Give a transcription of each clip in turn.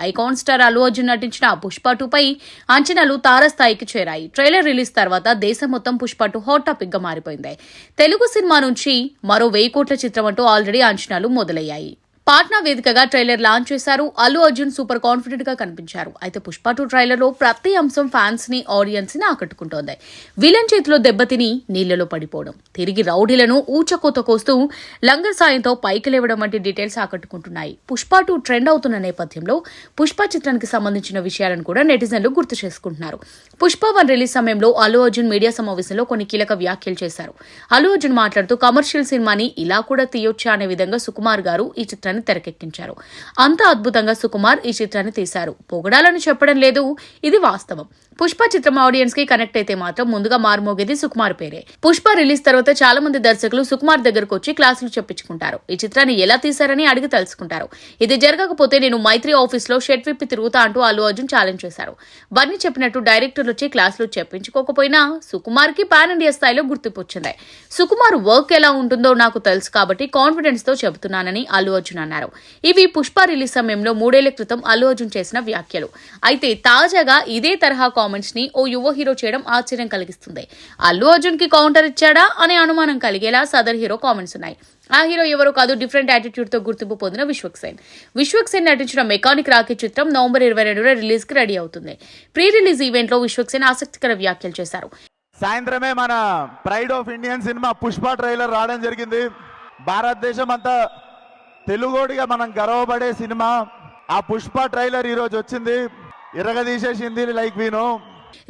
Icon star Allu Arjun నటించిన పుష్ప టూపై అంచనాలు తారస్థాయికి చేరాయి. ట్రైలర్ రిలీజ్ తర్వాత దేశం మొత్తం పుష్ప టూ హాట్ టాపిక్గా మారిపోయింది. తెలుగు సినిమా నుంచి మరో వెయ్యి కోట్ల చిత్రం అంటూ ఆల్రెడీ అంచనాలు మొదలయ్యాయి. పాట్నా వేదికగా ట్రైలర్ లాంచ్ చేశారు. అల్లు అర్జున్ సూపర్ కాన్ఫిడెంట్గా కనిపించారు. అయితే పుష్ప టూ ట్రైలర్లో ప్రతి అంశం ఫ్యాన్స్ని ఆడియన్స్ని ఆకట్టుకుంటోంది. విలన్ చేతిలో దెబ్బతిని నీళ్ళలో పడిపోవడం తిరిగి రౌడీలను ఊచకోత కోస్తూ లంగర్ సాయంతో పైకి లేవడం వంటి డీటెయిల్స్ ఆకట్టుకుంటున్నాయి. పుష్ప టూ ట్రెండ్ అవుతున్న నేపథ్యంలో పుష్ప చిత్రానికి సంబంధించిన విషయాలను కూడా నెటిజన్లు గుర్తు చేసుకుంటున్నారు. పుష్ప వన్ రిలీజ్ సమయంలో అల్లు అర్జున్ మీడియా సమావేశంలో కొన్ని కీలక వ్యాఖ్యలు చేశారు. అల్లు అర్జున్ మాట్లాడుతూ కమర్షియల్ సినిమాని ఇలా కూడా తీయొచ్చా? అనే విధంగా సుకుమార్ గారు ఈ చిత్రాన్ని తెరకెక్కించారు. అంత అద్భుతంగా సుకుమార్ ఈ చిత్రాన్ని తీశారు. పొగడాలని చెప్పడం లేదు. ఇది వాస్తవం. పుష్ప చిత్రం ఆడియన్స్కి కనెక్ట్ అయితే మాత్రం ముందుగా మారుమోగేది సుకుమార్ పేరే. పుష్ప రిలీజ్ తర్వాత చాలా మంది దర్శకులు సుకుమార్ దగ్గరకు వచ్చి క్లాసులు చెప్పించుకుంటారు. ఈ చిత్రాన్ని ఎలా తీశారని అడిగి తెలుసుకుంటారు ఇది జరగకపోతే నేను మైత్రి ఆఫీస్లో షెట్ విప్పి తిరుగుతా అంటూ అల్లు అర్జున్ ఛాలెంజ్ చేశారు. బన్నీ చెప్పినట్టు డైరెక్టర్లు వచ్చి క్లాసులు చెప్పించుకోకపోయినా సుకుమార్కి పాన్ ఇండియా స్థాయిలో గుర్తింపు వచ్చింది. సుకుమార్ వర్క్ ఎలా ఉంటుందో నాకు తెలుసు కాబట్టి కాన్ఫిడెన్స్తో చెబుతున్నానని అల్లు అర్జున్ అన్నారు. ఇవి పుష్ప రిలీజ్ సమయంలో మూడేళ్ళ క్రితం అల్లు అర్జున్ చేసిన వ్యాఖ్యలు. అయితే తాజాగా ఇదే తరహా కామెంట్స్ని ఓ యువ హీరో చేయడం ఆశ్చర్యం కలిగిస్తుంది. అల్లు అర్జున్కి కౌంటర్ ఇచ్చాడా అనే అనుమానం కలిగేలా సదర్ హీరో కామెంట్స్ ఉన్నాయి. ఆ హీరో ఎవరో కాదు డిఫరెంట్ యాటిట్యూడ్తో గుర్తింపు పొందిన విశ్వక్ సేన్. విశ్వక్ సేన్ నటించిన మెకానిక్ రాకీ చిత్రం నవంబర్ ఇరవై రెండున రిలీజ్కి రెడీ అవుతుంది. ప్రీ రిలీజ్ ఈవెంట్లో విశ్వక్ సేన్ ఆసక్తికర వ్యాఖ్యలు చేశారు. సాయంత్రమే మన pride of Indian cinema Pushpa trailer రావడం జరిగింది. భారతదేశం అంతా తెలుగోడిగా మనం గర్వపడే సినిమా ఆ పుష్ప ట్రైలర్ ఈరోజు వచ్చింది. ఇరగదీసేసింది లైక్ వీను.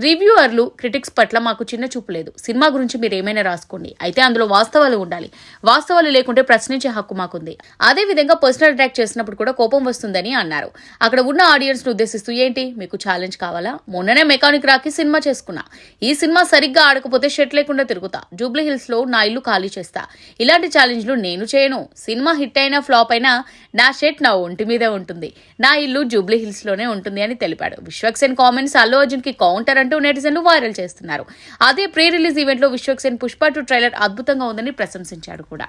రివ్యూవర్లు క్రిటిక్స్ పట్ల మాకు చిన్న చూపు లేదు. సినిమా గురించి మీరు ఏమైనా రాసుకోండి. అయితే అందులో వాస్తవాలు ఉండాలి. వాస్తవాలు లేకుంటే ప్రశ్నించే హక్కు మాకుంది. అదే విధంగా పర్సనల్ అటాక్ చేసినప్పుడు కూడా కోపం వస్తుందని అన్నారు. అక్కడ ఉన్న ఆడియన్స్ను ఉద్దేశిస్తూ ఏంటి? మీకు ఛాలెంజ్ కావాలా? మొన్ననే మెకానిక్ రాకి సినిమా చేసుకున్నా. ఈ సినిమా సరిగ్గా ఆడకపోతే షెట్ లేకుండా తిరుగుతా. జూబ్లీ హిల్స్లో నా ఇల్లు ఖాళీ చేస్తా. ఇలాంటి ఛాలెంజ్లు నేను చేయను. సినిమా హిట్ అయినా ఫ్లాప్ అయినా నా షెట్ నా ఒంటి మీదే ఉంటుంది. నా ఇల్లు జూబ్లీ హిల్స్లోనే ఉంటుంది అని తెలిపాడు. విశ్వక్సేన్ కామెంట్స్ అల్లు అర్జున్కి కౌంటర్ చేశారంటూ నెటిజన్లు వైరల్ చేస్తున్నారు. అదే ప్రీ రిలీజ్ ఈవెంట్లో విశ్వక్సేన్ పుష్ప టూ ట్రైలర్ అద్భుతంగా ఉందని ప్రశంసించాడు కూడా.